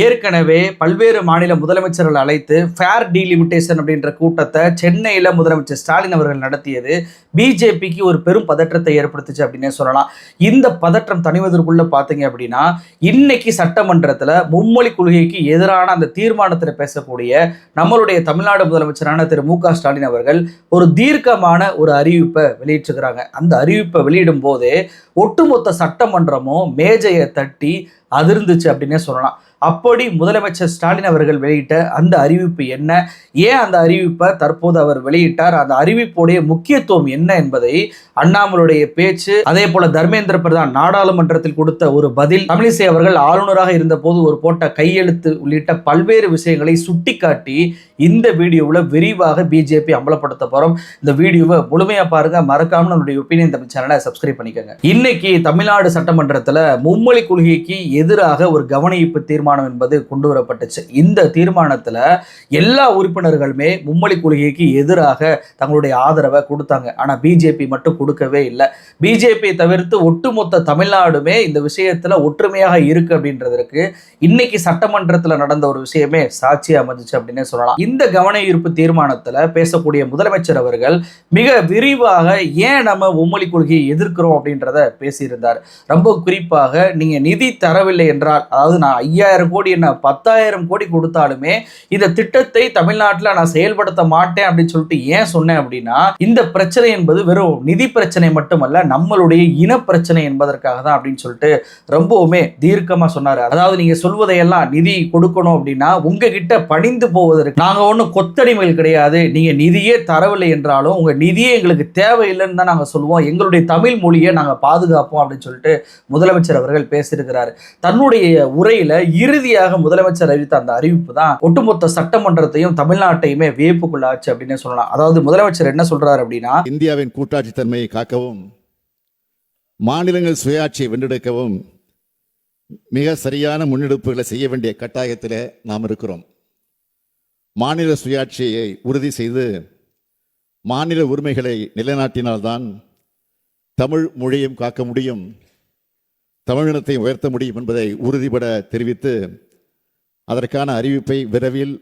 ஏற்கனவே பல்வேறு மாநில முதலமைச்சர்கள் அழைத்து ஃபேர் டீலிமிட்டேஷன் அப்படின்ற கூட்டத்தை சென்னையில் முதலமைச்சர் ஸ்டாலின் அவர்கள் நடத்தியது. பிஜேபிக்கு ஒரு பெரும் பதற்றத்தை ஏற்படுத்துச்சு அப்படின்னே சொல்லலாம். இந்த பதற்றம் தணிவதற்குள்ள பார்த்தீங்க அப்படின்னா இன்னைக்கு சட்டமன்றத்தில் மும்மொழி கொள்கைக்கு எதிரான அந்த தீர்மானத்தில் பேசக்கூடிய நம்மளுடைய தமிழ்நாடு முதலமைச்சரான திரு மு ஸ்டாலின் அவர்கள் ஒரு தீர்க்கமான ஒரு அறிவிப்பை வெளியிட்டிருக்கிறாங்க. அந்த அறிவிப்பை வெளியிடும் போதே ஒட்டுமொத்த சட்டமன்றமும் மேஜையை தட்டி அதிர்ந்துச்சு அப்படின்னே சொல்லலாம். அப்படி முதலமைச்சர் ஸ்டாலின் அவர்கள் வெளியிட்ட அந்த அறிவிப்பு என்ன? ஏன் அந்த அறிவிப்பை தற்போது அவர் வெளியிட்டார்? அந்த அறிவிப்புடைய முக்கியத்துவம் என்ன என்பதை அண்ணாமலுடைய பேச்சு அதே போல தர்மேந்திர பிரதான் நாடாளுமன்றத்தில் கொடுத்த ஒரு பதில் தமிழிசை அவர்கள் ஆளுநராக இருந்தபோது ஒரு போட்ட கையெழுத்து உள்ளிட்ட பல்வேறு விஷயங்களை சுட்டிக்காட்டி இந்த வீடியோவில் விரிவாக பிஜேபி அம்பலப்படுத்த போறோம். இந்த வீடியோவை முழுமையாக பாருங்க. மறக்காம நம்மளுடைய ஒப்பீனியன் தமிழ் சேனலை சப்ஸ்கிரைப் பண்ணிக்கோங்க. இன்னைக்கு தமிழ்நாடு சட்டமன்றத்தில் மும்மொழி கொள்கைக்கு எதிராக ஒரு கவனிப்பு தீர்மானம் தீர்மானம் என்பது கொண்டு வரப்பட்டுச்சு. இந்த தீர்மானத்தில் எல்லா உறுப்பினர்களுமே மும்மொழி கொள்கைக்கு எதிராக தங்களுடைய ஆதரவை கொடுத்தாங்க. ஆனால் பிஜேபி மட்டும் கொடுக்கவே இல்லை. பிஜேபி தவிர்த்து ஒட்டுமொத்த தமிழ்நாடுமே இந்த விஷயத்தில் ஒற்றுமையாக இருக்கு அப்படின்றதற்கு இன்னைக்கு சட்டமன்றத்தில் நடந்த ஒரு விஷயமே சாட்சி அமைஞ்சிச்சு அப்படின்னே சொல்லலாம். இந்த கவன ஈர்ப்பு தீர்மானத்தில் பேசக்கூடிய முதலமைச்சர் அவர்கள் மிக விரிவாக ஏன் நம்ம மும்மொழி கொள்கையை எதிர்க்கிறோம் அப்படின்றத பேசியிருந்தார். ரொம்ப குறிப்பாக நீங்கள் நிதி தரவில்லை என்றால் அதாவது நான் ஐயாயிரம் கோடி என்ன? பத்தாயிரம் கோடி கொடுத்தாலுமே இந்த திட்டத்தை தமிழ்நாட்டில் நான் செயல்படுத்த மாட்டேன் அப்படின்னு சொல்லிட்டு ஏன் சொன்னேன் அப்படின்னா இந்த பிரச்சனை என்பது வெறும் நிதி பிரச்சனை மட்டுமல்ல நம்மளுடைய இன பிரச்சனை என்பதற்காக தான் அப்படின்னு சொல்லிட்டு ரொம்பவுமே தீர்க்கமாக சொன்னார். அதாவது நீங்கள் சொல்வதையெல்லாம் நிதி கொடுக்கணும் அப்படின்னா உங்ககிட்ட பணிந்து போவதற்கு நாங்கள் ஒன்றும் கொத்தடிமைகள் கிடையாது. நீங்கள் நிதியே தரவில்லை என்றாலும் உங்கள் நிதியே எங்களுக்கு தேவையில்லைன்னு தான் நாங்கள் சொல்லுவோம். எங்களுடைய தமிழ் மொழியை நாங்கள் பாதுகாப்போம் அப்படின்னு சொல்லிட்டு முதலமைச்சர் அவர்கள் பேசியிருக்கிறார். தன்னுடைய உரையில் இரு இறுதியாக முதலமைச்சர் அறிவித்த அந்த அறிவிப்பு தான் ஒட்டுமொத்த சட்டமன்றத்தையும் தமிழ்நாட்டையுமே வியப்புக்குள்ளாச்சு அப்படின்னு சொல்லலாம். அதாவது முதலமைச்சர் என்ன சொல்றாரு அப்படின்னா இந்தியாவின் கூட்டாட்சி தன்மையை காக்கவும் மாநிலங்கள் சுயாட்சியை வென்றெடுக்கவும் மிக சரியான முன்னெடுப்புகளை செய்ய வேண்டிய கட்டாயத்தில் நாம் இருக்கிறோம். மாநில சுயாட்சியை உறுதி செய்து மாநில உரிமைகளை நிலைநாட்டினால்தான் தமிழ் மொழியும் காக்க முடியும். தமிழினத்தை உயர்த்த முடியும் என்பதை உறுதிபட தெரிவித்து அதற்கான அறிவிப்பை விரைவில்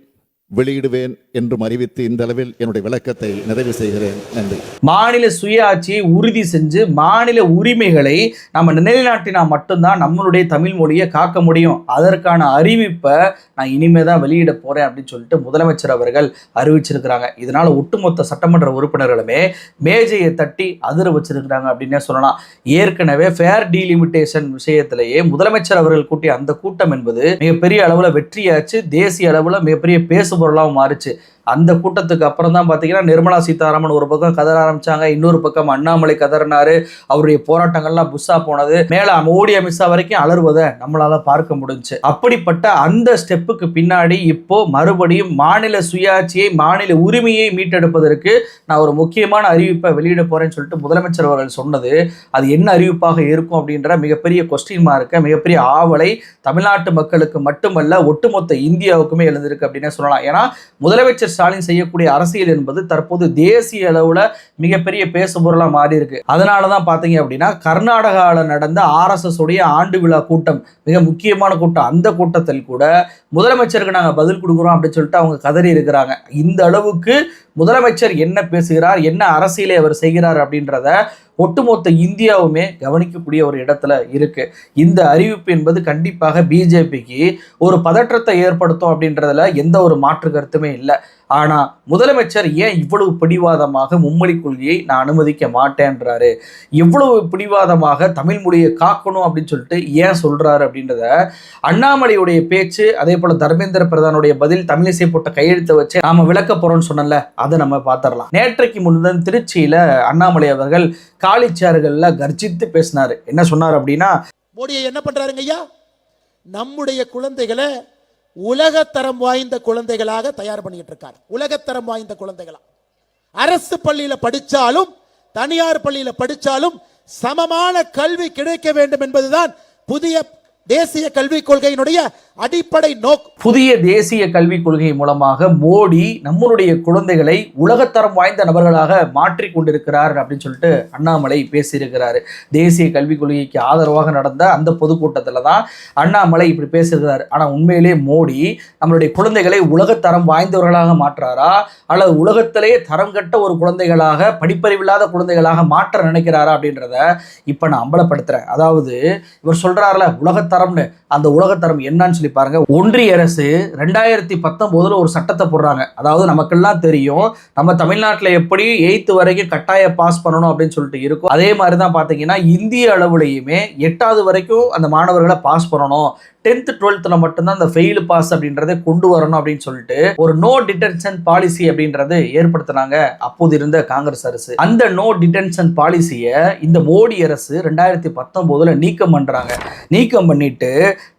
வெளியிடுவேன் என்றும் அறிவித்து இந்த அளவில் என்னுடைய விளக்கத்தை நிறைவு செய்கிறேன். நன்றி. மாநில சுயாட்சியை உறுதி செஞ்சு மாநில உரிமைகளை நம்ம நிலைநாட்டினா மட்டும்தான் நம்மளுடைய தமிழ் மொழியை காக்க முடியும். அதற்கான அறிவிப்பை நான் இனிமே தான் வெளியிட போறேன் அப்படின்னு சொல்லிட்டு முதலமைச்சர் அவர்கள் அறிவிச்சிருக்கிறாங்க. இதனால ஒட்டுமொத்த சட்டமன்ற உறுப்பினர்களுமே மேஜையை தட்டி அதிர வச்சிருக்கிறாங்க அப்படின்னே சொல்லலாம். ஏற்கனவே ஃபேர் டீலிமிட்டேஷன் விஷயத்திலேயே முதலமைச்சர் அவர்கள் கூட்டிய அந்த கூட்டம் என்பது மிகப்பெரிய அளவில் வெற்றியாச்சு. தேசிய அளவில் மிகப்பெரிய பொருளாகவும் மாறுச்சு. அந்த கூட்டத்துக்கு அப்புறம் தான் பார்த்தீங்கன்னா நிர்மலா சீதாராமன் ஒரு பக்கம் கதற ஆரம்பிச்சாங்க இன்னொரு பக்கம் அண்ணாமலை கதறினாரு. அவருடைய போராட்டங்கள்லாம் புஷ்ஷா போனது. மேலே மோடி அமித்ஷா வரைக்கும் அலறுவதை நம்மளால பார்க்க முடிஞ்சுச்சு அப்படிப்பட்ட அந்த ஸ்டெப்புக்கு பின்னாடி இப்போ மறுபடியும் மாநில சுயாட்சியை மாநில உரிமையை மீட்டெடுப்பதற்கு நான் ஒரு முக்கியமான அறிவிப்பை வெளியிட போறேன்னு சொல்லிட்டு முதலமைச்சர் அவர்கள் சொன்னது. அது என்ன அறிவிப்பாக இருக்கும் அப்படின்ற மிகப்பெரிய கொஸ்டின் மார்க்க மிகப்பெரிய ஆவலை தமிழ்நாட்டு மக்களுக்கு மட்டுமல்ல ஒட்டுமொத்த இந்தியாவுக்குமே எழுந்திருக்கு அப்படின்னே சொல்லலாம். ஏன்னா முதலமைச்சர் ஸ்டாலின் செய்யக்கூடிய அரசியல் என்பது தற்போது தேசிய அளவில் மிகப்பெரிய பேசுபொருளாக மாறி இருக்கு அதனால தான் பார்த்தீங்க அப்படின்னா கர்நாடகாவில் நடந்த ஆர்எஸ்எஸ் உடைய ஆண்டு விழா கூட்டம் மிக முக்கியமான கூட்டம். அந்த கூட்டத்தில் கூட முதலமைச்சருக்கு நாங்கள் பதில் கொடுக்குறோம் அப்படின்னு சொல்லிட்டு அவங்க கதறி இருக்கிறாங்க. இந்த அளவுக்கு முதலமைச்சர் என்ன பேசுகிறார் என்ன அரசியலை அவர் செய்கிறார் அப்படின்றத ஒட்டுமொத்த இந்தியாவுமே கவனிக்கக்கூடிய ஒரு இடத்துல இருக்கு. இந்த அறிவிப்பு என்பது கண்டிப்பாக பிஜேபிக்கு ஒரு பதற்றத்தை ஏற்படுத்தும் அப்படின்றதுல எந்த ஒரு மாற்று கருத்துமே இல்லை. ஆனா முதலமைச்சர் ஏன் இவ்வளவு பிடிவாதமாக மும்மொழி கொள்கையை நான் அனுமதிக்க மாட்டேன்றாரு? இவ்வளவு பிடிவாதமாக தமிழ் மொழியை காக்கணும் அப்படின்னு சொல்லிட்டு ஏன் சொல்றாரு அப்படின்றத அண்ணாமலையுடைய பேச்சு அதே போல தர்மேந்திர பிரதானுடைய பதில் தமிழிசை போட்ட கையெழுத்தை வச்சு நாம விளக்க போறோம்னு சொன்னல அதை நம்ம பார்த்துடலாம். நேற்றைக்கு முன்னுடன் திருச்சியில அண்ணாமலை அவர்கள் காலிச்சாறுகள்ல கர்ஜித்து பேசினார். என்ன சொன்னார் அப்படின்னா மோடியை என்ன பண்றாருங்க ஐயா? நம்முடைய குழந்தைகளை உலகத்தரம் வாய்ந்த குழந்தைகளாக தயார் பண்ணிட்டு இருக்கார். உலகத்தரம் வாய்ந்த குழந்தைகளா. அரசு பள்ளியில படிச்சாலும் தனியார் பள்ளியில படிச்சாலும் சமமான கல்வி கிடைக்க வேண்டும் என்பதுதான் புதிய தேசிய கல்விக் கொள்கையினுடைய அடிப்படை நோக் புதிய தேசிய கல்விக் கொள்கை மூலமாக மோடி நம்மளுடைய குழந்தைகளை உலகத்தரம் வாய்ந்த நபர்களாக மாற்றி கொண்டிருக்கிறார் அப்படின்னு சொல்லிட்டு அண்ணாமலை பேசியிருக்கிறாரு. தேசிய கல்விக் கொள்கைக்கு ஆதரவாக நடந்த அந்த பொதுக்கூட்டத்தில் தான் அண்ணாமலை இப்படி பேசியிருக்கிறார். ஆனால் உண்மையிலே மோடி நம்மளுடைய குழந்தைகளை உலகத்தரம் வாய்ந்தவர்களாக மாற்றாரா? அல்லது உலகத்திலே தரம் கட்ட ஒரு குழந்தைகளாக படிப்பறிவில்லாத குழந்தைகளாக மாற்ற நினைக்கிறாரா அப்படின்றத இப்போ நான் அம்பலப்படுத்துறேன். அதாவது இவர் சொல்றாருல தரம்னு அந்த உலகத்தரம் என்னன்னு சொல்லி பாருங்க. ஒன்றிய அரசு ரெண்டாயிரத்தி பத்தொன்பதுல ஒரு சட்டத்தை போடுறாங்க. அதாவது நமக்கெல்லாம் தெரியும் நம்ம தமிழ்நாட்டில் எப்படி எயித்து வரைக்கும் கட்டாய பாஸ் பண்ணணும் அப்படின்னு சொல்லிட்டு இருக்கும். அதே மாதிரி தான் பார்த்தீங்கன்னா இந்திய அளவுலையுமே எட்டாவது வரைக்கும் அந்த மாணவர்களை பாஸ் பண்ணணும். டென்த்து டுவெல்த்தில் மட்டும்தான் அந்த ஃபெயில் பாஸ் அப்படின்றத கொண்டு வரணும் அப்படின்னு சொல்லிட்டு ஒரு நோ டிடென்ஷன் பாலிசி அப்படின்றது ஏற்படுத்தினாங்க. அப்போது இருந்த காங்கிரஸ் அரசு. அந்த நோ டிடென்ஷன் பாலிசியை இந்த மோடி அரசு ரெண்டாயிரத்தி பத்தொம்போதுல நீக்கம் பண்றாங்க. நீக்கம் முன்னிட்டு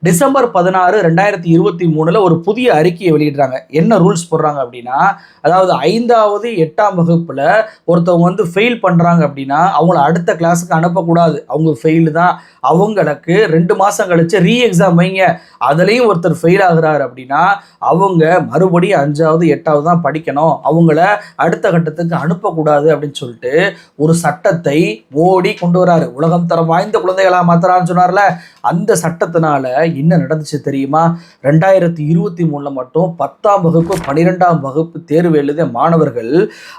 டிசம்பர் பதினாறு ரெண்டாயிரத்தி இருபத்தி மூணுல ஒரு புதிய அறிக்கையை வெளியிடுறாங்க. என்ன ரூல்ஸ் போடுறாங்க அப்படின்னா அதாவது ஐந்தாவது எட்டாம் வகுப்பில் ஒருத்தவங்க வந்து ஃபெயில் பண்றாங்க அப்படின்னா அவங்கள அடுத்த கிளாஸுக்கு அனுப்பக்கூடாது. அவங்க ஃபெயில் தான். அவங்களுக்கு ரெண்டு மாதம் கழித்து ரீ எக்ஸாம் வைங்க. அதுலேயும் ஒருத்தர் ஃபெயில் ஆகுறாரு அப்படின்னா அவங்க மறுபடியும் அஞ்சாவது எட்டாவது தான் படிக்கணும். அவங்கள அடுத்த கட்டத்துக்கு அனுப்பக்கூடாது அப்படின்னு சொல்லிட்டு ஒரு சட்டத்தை ஓடி கொண்டு வராரு. உலகம் தரம் வாய்ந்த குழந்தைகளாக மாத்திரான்னு சொன்னார்ல. அந்த சட்டத்தினால என்ன நடந்துச்சு தெரியுமா? ரெண்டாயிரத்தி இருபத்தி மூணில் மட்டும் பத்தாம் வகுப்பு பன்னிரெண்டாம் வகுப்பு தேர்வு எழுதிய மாணவர்கள்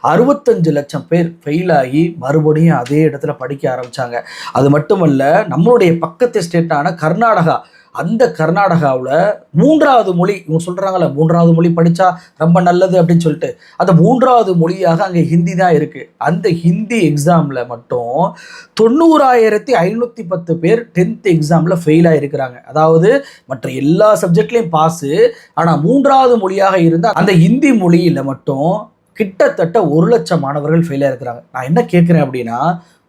அறுபத்தஞ்சு லட்சம் பேர் ஃபெயில் ஆகி மறுபடியும் அதே இடத்துல படிக்க ஆரம்பித்தாங்க அது மட்டுமல்ல நம்மளுடைய பக்கத்து ஸ்டேட்டான கர்நாடகா அந்த கர்நாடகாவில் மூன்றாவது மொழி இவங்க சொல்கிறாங்கல்ல மூன்றாவது மொழி படித்தா ரொம்ப நல்லது அப்படின்னு சொல்லிட்டு அந்த மூன்றாவது மொழியாக அங்கே ஹிந்தி தான் இருக்குது அந்த ஹிந்தி எக்ஸாமில் மட்டும் தொண்ணூறாயிரத்தி ஐநூற்றி பத்து பேர் டென்த் எக்ஸாமில் ஃபெயில் ஆகிருக்கிறாங்க அதாவது மற்ற எல்லா சப்ஜெக்ட்லேயும் பாஸு ஆனால் மூன்றாவது மொழியாக இருந்தால் அந்த ஹிந்தி மொழியில் மட்டும் கிட்டத்தட்ட ஒரு லட்சம் மாணவர்கள் ஃபெயில் ஆயிருக்கிறாங்க. நான் என்ன கேட்குறேன் அப்படின்னா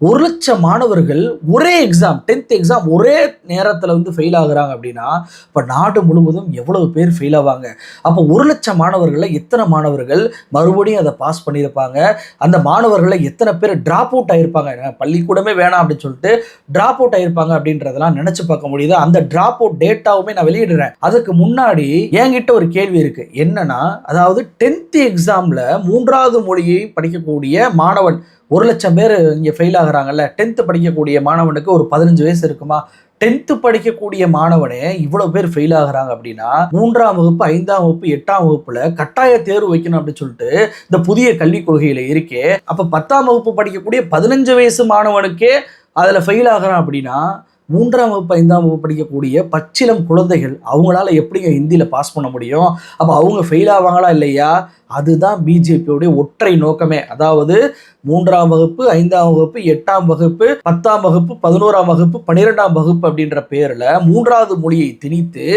ஒரு லட்சம் மாணவர்கள் ஒரே எக்ஸாம் டென்த் எக்ஸாம் ஒரே நேரத்தில் வந்து ஃபெயில் ஆகுறாங்க அப்படின்னா இப்போ நாடு முழுவதும் எவ்வளவு பேர் ஃபெயில் ஆவாங்க? அப்போ ஒரு லட்சம் மாணவர்களில் எத்தனை மாணவர்கள் மறுபடியும் அதை பாஸ் பண்ணியிருப்பாங்க? அந்த மாணவர்களில் எத்தனை பேர் ட்ராப் அவுட் ஆகிருப்பாங்க பள்ளிக்கூடமே வேணாம் அப்படின்னு சொல்லிட்டு ட்ராப் அவுட் ஆகிருப்பாங்க அப்படின்றதெல்லாம் நினச்சி பார்க்க முடியுது. அந்த ட்ராப் அவுட் டேட்டாவுமே நான் வெளியிடுறேன். அதுக்கு முன்னாடி என்கிட்ட ஒரு கேள்வி இருக்குது என்னன்னா அதாவது டென்த் எக்ஸாமில் மூன்றாவது மொழியை படிக்கக்கூடிய மாணவன் ஒரு லட்சம் பேர் இங்கே ஃபெயில் ஆகுறாங்கல்ல. டென்த்து படிக்கக்கூடிய மாணவனுக்கு ஒரு பதினஞ்சு வயசு இருக்குமா? டென்த்து படிக்கக்கூடிய மாணவனே இவ்வளோ பேர் ஃபெயில் ஆகுறாங்க அப்படின்னா மூன்றாம் வகுப்பு ஐந்தாம் வகுப்பு எட்டாம் வகுப்புல கட்டாய தேர்வு வைக்கணும் அப்படின்னு சொல்லிட்டு இந்த புதிய கல்விக் கொள்கையில இருக்கே. அப்போ பத்தாம் வகுப்பு படிக்கக்கூடிய பதினஞ்சு வயசு மாணவனுக்கே அதில் ஃபெயில் ஆகுறான் அப்படின்னா மூன்றாம் வகுப்பு ஐந்தாம் வகுப்பு படிக்கக்கூடிய பச்சிலம் குழந்தைகள் அவங்களால எப்படிங்க ஹிந்தியில் பாஸ் பண்ண முடியும்? அப்போ அவங்க ஃபெயில் ஆவாங்களா இல்லையா? அதுதான் பிஜேபியோடைய ஒற்றை நோக்கமே. அதாவது மூன்றாம் வகுப்பு ஐந்தாம் வகுப்பு எட்டாம் வகுப்பு பத்தாம் வகுப்பு பதினோராம் வகுப்பு பன்னிரெண்டாம் வகுப்பு அப்படின்ற பேரில் மூன்றாவது மொழியை திணித்து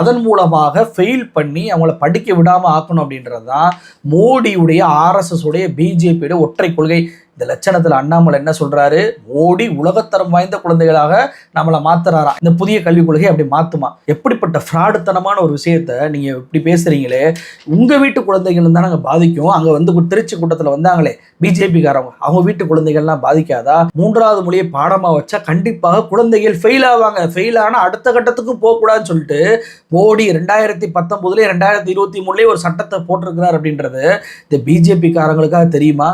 அதன் மூலமாக ஃபெயில் பண்ணி அவங்கள படிக்க விடாமல் ஆக்கணும் அப்படின்றது தான் மோடியுடைய ஆர்எஸ்எஸ் உடைய பிஜேபியோட ஒற்றை கொள்கை. இந்த லட்சணத்தில் அண்ணாமலை என்ன சொல்றாரு? மோடி உலகத்தரம் வாய்ந்த குழந்தைகளாக நம்மளை மாத்துறாரா? இந்த புதிய கல்விக் கொள்கை அப்படி மாத்துமா? எப்படிப்பட்ட ஃப்ராடுத்தனமான ஒரு விஷயத்த நீங்க இப்படி பேசுறீங்களே உங்க வீட்டு குழந்தைகள் தான் பாதிக்கும். அங்க வந்து திருச்சி கூட்டத்தில் வந்தாங்களே பிஜேபிக்காரவங்க. அவங்க வீட்டு குழந்தைகள்லாம் பாதிக்காதா? மூன்றாவது மொழியை பாடமா வச்சா கண்டிப்பாக குழந்தைகள் ஃபெயில் ஆவாங்க. ஃபெயில் ஆனா அடுத்த கட்டத்துக்கு போகக்கூடாதுன்னு சொல்லிட்டு மோடி ரெண்டாயிரத்தி பத்தொன்பதுல ரெண்டாயிரத்தி இருபத்தி மூணுலேயே ஒரு சட்டத்தை போட்டிருக்கிறார் அப்படின்றது இந்த பிஜேபி காரங்களுக்காக தெரியுமா?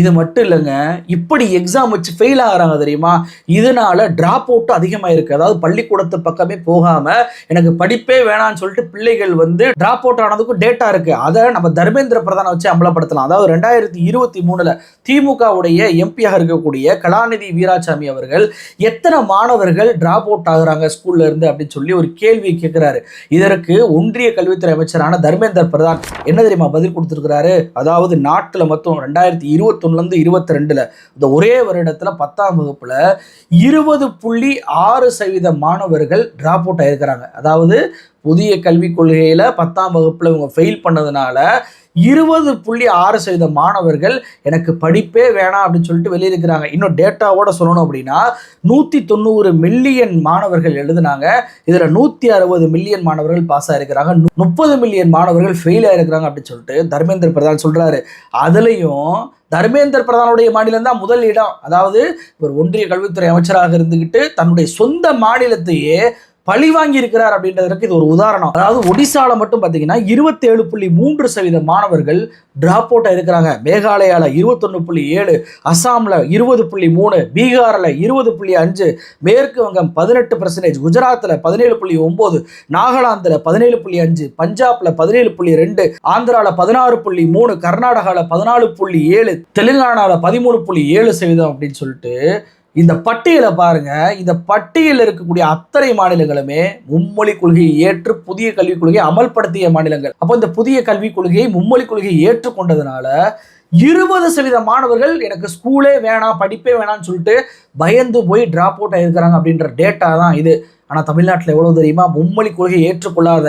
இது மட்டும் இல்லைங்க இப்படி எக்ஸாம் வச்சு ஃபெயில் ஆகுறாங்க தெரியுமா? இதனால ட்ராப் அவுட் அதிகமாக இருக்குது அதாவது பள்ளிக்கூடத்து பக்கமே போகாம எனக்கு படிப்பே வேணாம்னு சொல்லிட்டு பிள்ளைகள் வந்து டிராப் அவுட் ஆனதுக்கும் டேட்டா இருக்கு. அதை நம்ம தர்மேந்திர பிரதானை வச்சு அம்பலப்படுத்தலாம் அதாவது ரெண்டாயிரத்தி இருபத்தி மூணுல திமுகவுடைய எம்பியாக இருக்கக்கூடிய கலாநிதி வீராசாமி அவர்கள் எத்தனை மாணவர்கள் டிராப் அவுட் ஆகுறாங்க ஸ்கூல்ல இருந்து அப்படின்னு சொல்லி ஒரு கேள்வி கேட்கிறாரு. இதற்கு ஒன்றிய கல்வித்துறை அமைச்சரான தர்மேந்திர பிரதான் என்ன தெரியுமா பதில் கொடுத்துருக்கிறாரு? அதாவது நாட்டில் மொத்தம் ரெண்டாயிரத்தி இருபத்தொன்னுலேருந்து இருபத்தி ரெண்டில் இந்த ஒரே வருடத்துல பத்தாம் வகுப்புல இருபது புள்ளி ஆறு சதவீத மாணவர்கள் டிராப் அவுட் ஆயிருக்கிறாங்க. அதாவது புதிய கல்விக் கொள்கையில் பத்தாம் வகுப்பில் இவங்க ஃபெயில் பண்ணதுனால இருபது புள்ளி ஆறு சதவீத மாணவர்கள் எனக்கு படிப்பே வேணாம் அப்படின்னு சொல்லிட்டு வெளியிருக்கிறாங்க இன்னும் டேட்டாவோட சொல்லணும் அப்படின்னா நூற்றி தொண்ணூறு மில்லியன் மாணவர்கள் எழுதுனாங்க. இதில் நூற்றி அறுபது மில்லியன் மாணவர்கள் பாஸ் ஆகிருக்கிறாங்க முப்பது மில்லியன் மாணவர்கள் ஃபெயில் ஆகிருக்கிறாங்க அப்படின்னு சொல்லிட்டு தர்மேந்திர பிரதான் சொல்கிறாரு அதுலேயும் தர்மேந்திர பிரதானுடைய மாநிலம் தான் முதல் இடம். அதாவது ஒரு ஒன்றிய கல்வித்துறை அமைச்சராக இருந்துக்கிட்டு தன்னுடைய சொந்த மாநிலத்தையே பழி வாங்கி இருக்கிறார் அப்படின்றதுக்கு இது ஒரு உதாரணம். அதாவது ஒடிசால மட்டும் பார்த்தீங்கன்னா இருபத்தி ஏழு புள்ளி மூன்று சதவீத மாணவர்கள் டிராப் அவுட் இருக்கிறாங்க. மேகாலயால இருபத்தொன்னு புள்ளி ஏழு அசாம்ல இருபது புள்ளி மூணு பீகார்ல இருபது புள்ளி அஞ்சு மேற்கு வங்கம் பதினெட்டு பர்சன்டேஜ் குஜராத்தில் பதினேழு புள்ளி ஒம்பது நாகாலாந்தில் பதினேழு புள்ளி அஞ்சு பஞ்சாப்ல பதினேழு புள்ளி ரெண்டு ஆந்திரால பதினாறு புள்ளி மூணு கர்நாடகாவில் பதினாலு புள்ளி ஏழு தெலுங்கானால பதிமூணு புள்ளி ஏழு சதவீதம் அப்படின்னு சொல்லிட்டு இந்த பட்டியலை பாருங்க. இந்த பட்டியலில் இருக்கக்கூடிய அத்தனை மாநிலங்களுமே மும்மொழி கொள்கையை ஏற்று புதிய கல்விக் கொள்கையை அமல்படுத்திய மாநிலங்கள். அப்போ இந்த புதிய கல்விக் கொள்கையை மும்மொழி கொள்கையை ஏற்றுக்கொண்டதுனால இருபது சதவீத மாணவர்கள் எனக்கு ஸ்கூலே வேணாம் படிப்பே வேணாம்னு சொல்லிட்டு பயந்து போய் டிராப் அவுட் ஆகிருக்கிறாங்க அப்படின்ற டேட்டா தான் இது. ஆனால் தமிழ்நாட்டில் எவ்வளோ தெரியுமா? மும்மொழி கொள்கையை ஏற்றுக்கொள்ளாத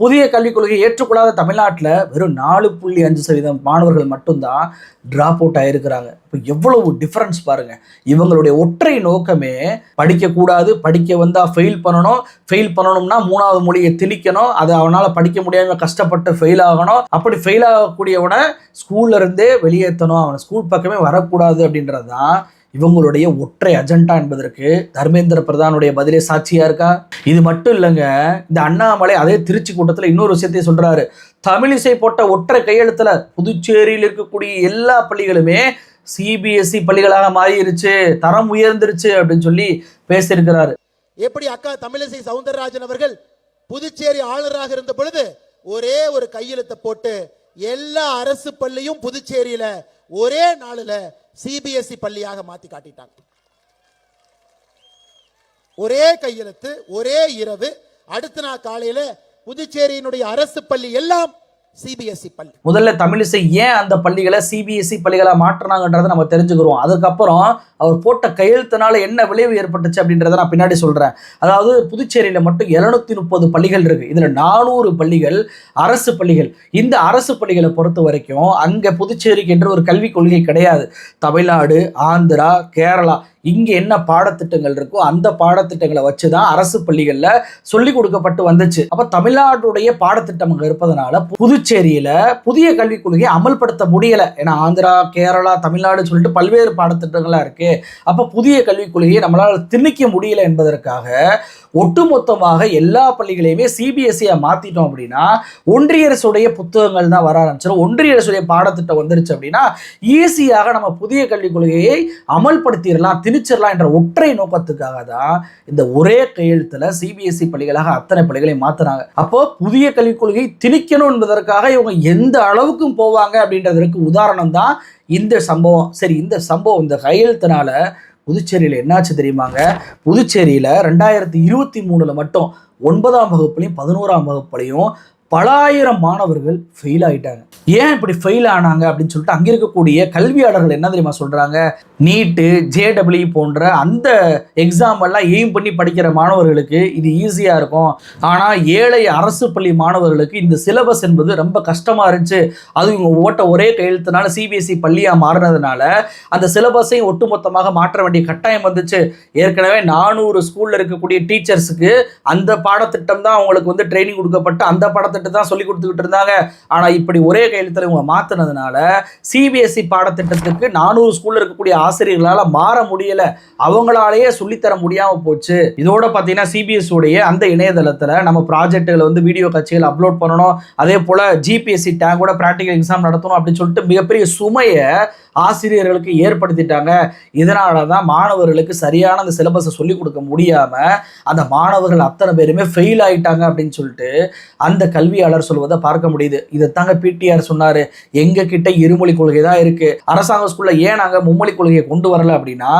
புதிய கல்விக் கொள்கையை ஏற்றுக்கொள்ளாத தமிழ்நாட்டில் வெறும் நாலு புள்ளி அஞ்சு சதவீதம் மாணவர்கள் மட்டும்தான் ட்ராப் அவுட் ஆகிருக்கிறாங்க இப்போ எவ்வளவு டிஃப்ரென்ஸ் பாருங்க. இவங்களுடைய ஒற்றை நோக்கமே படிக்கக்கூடாது படிக்க வந்தால் ஃபெயில் பண்ணணும் ஃபெயில் பண்ணணும்னா மூணாவது மொழியை திணிக்கணும் அது அவனால் படிக்க முடியாமல் கஷ்டப்பட்டு ஃபெயில் ஆகணும். அப்படி ஃபெயில் ஆகக்கூடியவனை ஸ்கூல்லேருந்தே வெளியேற்றணும் அவனை ஸ்கூல் பக்கமே வரக்கூடாது அப்படின்றது தான் இவங்களுடைய ஒற்றை அஜெண்டா என்பதற்கு தர்மேந்திர பிரதானுடைய பதிலே சாட்சியா இருக்கா? இது மட்டும் இல்லைங்க. இந்த அண்ணாமலை அதே திருச்சி கூட்டத்தில் இன்னொரு விஷயத்தையும் சொல்றாரு. தமிழிசை போட்ட ஒற்றை கையெழுத்துல புதுச்சேரியில் இருக்கக்கூடிய எல்லா பள்ளிகளுமே சிபிஎஸ்இ பள்ளிகளாக மாறிடுச்சு தரம் உயர்ந்துருச்சு அப்படின்னு சொல்லி பேசியிருக்கிறாரு. எப்படி அக்கா தமிழிசை சவுந்தரராஜன் அவர்கள் புதுச்சேரி ஆளுநராக இருந்த பொழுது ஒரே ஒரு கையெழுத்தை போட்டு எல்லா அரசு பள்ளியும் புதுச்சேரியில ஒரே நாளில் சிபிஎஸ்இ பள்ளியாக மாத்தி காட்டிட்டாங்க. ஒரே கையெழுத்து ஒரே இரவு அடுத்த நாள் காலையில் புதுச்சேரியினுடைய அரசு பள்ளி எல்லாம் சிபிஎஸ்சி பள்ளி. முதல்ல தமிழிசை ஏன் அந்த பள்ளிகளை சிபிஎஸ்சி பள்ளிகளை மாற்றினாங்கன்றதை நம்ம தெரிஞ்சுக்கிறோம். அதுக்கப்புறம் அவர் போட்ட கையெழுத்தினால என்ன விளைவு ஏற்பட்டுச்சு அப்படின்றத நான் பின்னாடி சொல்கிறேன் அதாவது புதுச்சேரியில் மட்டும் 730 முப்பது பள்ளிகள் இருக்குது இதில் நானூறு பள்ளிகள் அரசு பள்ளிகள். இந்த அரசு பள்ளிகளை பொறுத்த வரைக்கும் அங்கே புதுச்சேரிக்கு என்று ஒரு கல்விக் கொள்கை கிடையாது. தமிழ்நாடு ஆந்திரா கேரளா இங்கே என்ன பாடத்திட்டங்கள் இருக்கோ அந்த பாடத்திட்டங்களை வச்சு தான் அரசு பள்ளிகளில் சொல்லி கொடுக்கப்பட்டு வந்துச்சு. அப்போ தமிழ்நாட்டுடைய பாடத்திட்டம் அங்கே இருப்பதனால புதுச்சேரியில் புதிய கல்விக் கொள்கையை அமல்படுத்த முடியலை. ஏன்னா ஆந்திரா கேரளா தமிழ்நாடு சொல்லிட்டு பல்வேறு பாடத்திட்டங்களா இருக்கு. அப்போ புதிய கல்விக் கொள்கையை நம்மளால் திணிக்க முடியல என்பதற்காக ஒட்டுமொத்தமாக எல்லா பள்ளிகளையுமே சிபிஎஸ்சியா மாற்றிட்டோம் அப்படின்னா ஒன்றிய அரசுடைய புத்தகங்கள் தான் வர ஆரம்பிச்சிடும் ஒன்றிய அரசுடைய பாடத்திட்டம் வந்துருச்சு அப்படின்னா ஈஸியாக நம்ம புதிய கல்விக் கொள்கையை அமல்படுத்திடலாம் இடிச்சிடலாம் என்ற ஒற்றை நோக்கத்துக்காக தான் இந்த ஒரே கையெழுத்துல சிபிஎஸ்இ பள்ளிகளாக அத்தனை பள்ளிகளை மாத்துறாங்க. அப்போ புதிய கல்விக் கொள்கை திணிக்கணும் என்பதற்காக இவங்க எந்த அளவுக்கும் போவாங்க அப்படின்றதற்கு உதாரணம் தான் இந்த சம்பவம். சரி இந்த சம்பவம் இந்த கையெழுத்தினால புதுச்சேரியில் என்னாச்சு தெரியுமாங்க? புதுச்சேரியில் ரெண்டாயிரத்தி இருபத்தி மூணில் மட்டும் ஒன்பதாம் வகுப்புலையும் பதினோராம் வகுப்புலையும் பல ஆயிரம் மாணவர்கள் ஃபெயில் ஆகிட்டாங்க ஏன் இப்படி ஃபெயில் ஆனாங்க அப்படின்னு சொல்லிட்டு அங்கே இருக்கக்கூடிய கல்வியாளர்கள் என்ன தெரியுமா சொல்கிறாங்க நீட்டு ஜேடபிள்யூ போன்ற அந்த எக்ஸாம் எல்லாம் எய்ம் பண்ணி படிக்கிற மாணவர்களுக்கு இது ஈஸியாக இருக்கும். ஆனால் ஏழை அரசு பள்ளி மாணவர்களுக்கு இந்த சிலபஸ் என்பது ரொம்ப கஷ்டமாக இருந்துச்சு. அது இவங்க ஓட்ட ஒரே கையெழுத்தினால சிபிஎஸ்சி பள்ளியாக மாறினதுனால அந்த சிலபஸையும் ஒட்டுமொத்தமாக மாற்ற வேண்டிய கட்டாயம் வந்துச்சு. ஏற்கனவே நானூறு ஸ்கூலில் இருக்கக்கூடிய டீச்சர்ஸுக்கு அந்த பாடத்திட்டம் தான் அவங்களுக்கு வந்து ட்ரைனிங் கொடுக்கப்பட்டு அந்த பாடத்திட்டம் தான் சொல்லி கொடுத்துக்கிட்டு இருந்தாங்க. ஆனால் இப்படி ஒரே கையெழுத்தில் இவங்க மாற்றினதுனால சிபிஎஸ்சி பாடத்திட்டத்துக்கு நானூறு ஸ்கூலில் இருக்கக்கூடிய ஆசிரியர்களால் மாற முடியல. அவங்களாலேயே சொல்லித்தர முடியாமல் போச்சு. இதோட பார்த்தீங்கன்னா சிபிஎஸ் உடைய அந்த இணையதளத்தில் நம்ம ப்ராஜெக்ட்டுகளை வந்து வீடியோ காட்சிகள் அப்லோட் பண்ணணும். அதே போல் ஜிபிஎஸ்சி டேங்கோட ப்ராக்டிக்கல் எக்ஸாம் நடத்தணும் அப்படின்னு சொல்லிட்டு மிகப்பெரிய சுமையை ஆசிரியர்களுக்கு ஏற்படுத்திட்டாங்க. இதனால தான் மாணவர்களுக்கு சரியான அந்த சிலபஸை சொல்லிக் கொடுக்க முடியாமல் அந்த மாணவர்கள் அத்தனை பேருமே ஃபெயில் ஆயிட்டாங்க அப்படின்னு சொல்லிட்டு அந்த கல்வி கல்வியாளர் சொல்வதை பார்க்க முடியுது. இதைத்தாங்க பிடிஆர் சொன்னாரு. எங்க கிட்ட இருமொழி கொள்கை தான் இருக்கு. அரசாங்க ஸ்கூல்ல ஏன் நாங்க மும்மொழி கொள்கையை கொண்டு வரல அப்படின்னா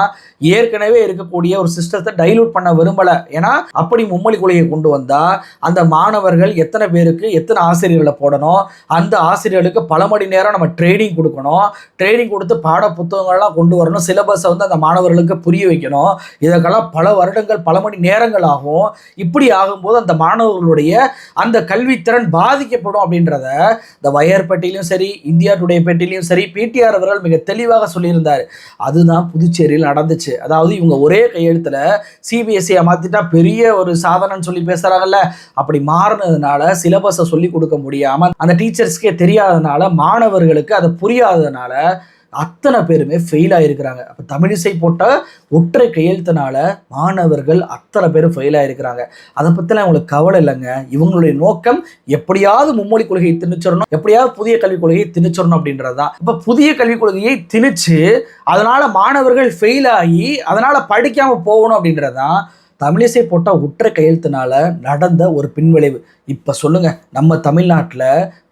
ஏற்கனவே இருக்கக்கூடிய ஒரு சிஸ்டத்தை டைலூட் பண்ண விரும்பல. ஏன்னா அப்படி மும்மொழி கொள்கையை கொண்டு வந்தா அந்த மாணவர்கள் எத்தனை பேருக்கு எத்தனை ஆசிரியர்களை போடணும் அந்த ஆசிரியர்களுக்கு பல மணி நேரம் நம்ம ட்ரைனிங் கொடுக்கணும் ட்ரைனிங் கொடுத்து பாட புத்தகங்கள்லாம் கொண்டு வரணும் சிலபஸை வந்து அந்த மாணவர்களுக்கு புரிய வைக்கணும். இதற்கெல்லாம் பல வருடங்கள் பல மணி நேரங்கள் ஆகும். இப்படி ஆகும்போது அந்த மாணவர்களுடைய அந்த கல்வித்திறன் பாதிக்கப்படும் அப்படின்றத இந்த வயற்பட்டியிலும் சரி இந்தியா டுடே பெட்டிலையும் சரி பிடிஆர் அவர்கள் மிக தெளிவாக சொல்லியிருந்தார். அதுதான் புதுச்சேரியில் நடந்துச்சு. அதாவது இவங்க ஒரே கையெழுத்துல சிபிஎஸ்சியை மாத்திட்டா பெரிய ஒரு சாதனைன்னு சொல்லி பேசுறாங்கல்ல. அப்படி மாறினதுனால சிலபஸை சொல்லி கொடுக்க முடியாம அந்த டீச்சர்ஸ்க்கே தெரியாதனால மாணவர்களுக்கு அது புரியாததுனால அத்தனை பேருமே ஃபெயில் ஆகிருக்கிறாங்க அப்போ தமிழிசை போட்ட ஒற்றை கையெழுத்தினால மாணவர்கள் அத்தனை பேரும் ஃபெயில் ஆகிருக்கிறாங்க அதை பற்றிலாம் அவங்களுக்கு கவலை இல்லைங்க. இவங்களுடைய நோக்கம் எப்படியாவது மும்மொழி கொள்கையை திணிச்சிடணும் எப்படியாவது புதிய கல்விக் கொள்கையை திணிச்சிடணும் அப்படின்றது தான் இப்போ புதிய கல்விக் கொள்கையை திணிச்சு அதனால் மாணவர்கள் ஃபெயில் ஆகி அதனால் படிக்காமல் போகணும் அப்படின்றது தான் தமிழிசை போட்ட உற்ற கையெழுத்தினால நடந்த ஒரு பின்விளைவு. இப்போ சொல்லுங்க நம்ம தமிழ்நாட்டில்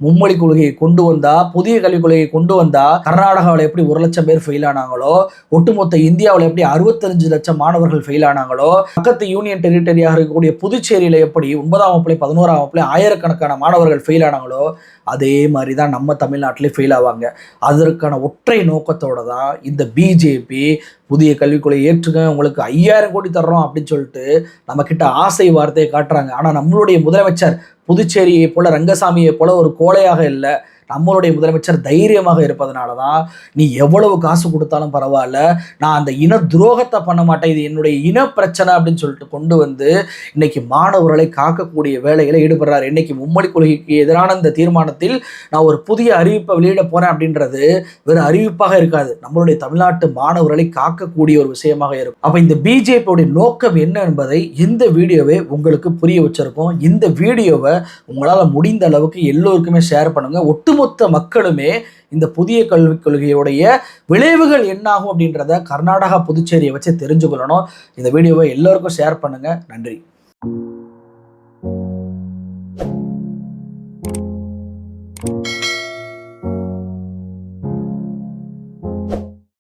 மும்மொழி கொள்கையை கொண்டு வந்தா புதிய கல்விக் கொள்கையை கொண்டு வந்தா கர்நாடகாவில் எப்படி ஒரு லட்சம் பேர் ஃபெயில் ஆனாங்களோ ஒட்டுமொத்த இந்தியாவில் எப்படி அறுபத்தஞ்சு லட்சம் மாணவர்கள் ஃபெயில் ஆனாங்களோ பக்கத்து யூனியன் டெரிட்டரியாக இருக்கக்கூடிய புதுச்சேரியில் எப்படி ஒன்பதாம் வகுப்புல பதினோராம் வகுப்புல ஆயிரக்கணக்கான மாணவர்கள் ஃபெயில் ஆனாங்களோ அதே மாதிரி தான் நம்ம தமிழ்நாட்டிலே ஃபெயில் ஆவாங்க. அதற்கான ஒற்றை நோக்கத்தோடு தான் இந்த பிஜேபி புதிய கல்விக் கொள்கை ஏற்றுங்க உங்களுக்கு ஐயாயிரம் கோடி தர்றோம் அப்படின்னு சொல்லிட்டு நம்மக்கிட்ட ஆசை வார்த்தையை காட்டுறாங்க. ஆனால் நம்மளுடைய முதலமைச்சர் புதுச்சேரியை போல ரங்கசாமியை போல ஒரு கோழையாக இல்லை. நம்மளுடைய முதலமைச்சர் தைரியமாக இருப்பதனால தான் நீ எவ்வளவு காசு கொடுத்தாலும் பரவாயில்ல. நான் அந்த இன துரோகத்தை பண்ண மாட்டேன். இது என்னுடைய இன பிரச்சனை அப்படின்னு சொல்லிட்டு கொண்டு வந்து இன்னைக்கு மாணவர்களை காக்கக்கூடிய வேலைகளை ஈடுபடுறாரு. இன்னைக்கு மும்மொழி கொள்கைக்கு எதிரான இந்த தீர்மானத்தில் நான் ஒரு புதிய அறிவிப்பை வெளியிட போறேன் அப்படின்றது வெறும் அறிவிப்பாக இருக்காது. நம்மளுடைய தமிழ்நாட்டு மாணவர்களை காக்கக்கூடிய ஒரு விஷயமாக இருக்கும். அப்ப இந்த பிஜேபியோடைய நோக்கம் என்ன என்பதை இந்த வீடியோவை உங்களுக்கு புரிய வச்சிருக்கோம். இந்த வீடியோவை உங்களால் முடிந்த அளவுக்கு எல்லோருக்குமே ஷேர் பண்ணுங்க. ஒட்டு ஒட்டுமொத்த மக்களுமே இந்த புதிய கல்விக் கொள்கையுடைய விளைவுகள் என்னாகும் அப்படின்றத கர்நாடகா புதுச்சேரியை வச்சு தெரிஞ்சுக்கொள்ளணும். இந்த வீடியோவை எல்லோருக்கும் ஷேர் பண்ணுங்க. நன்றி.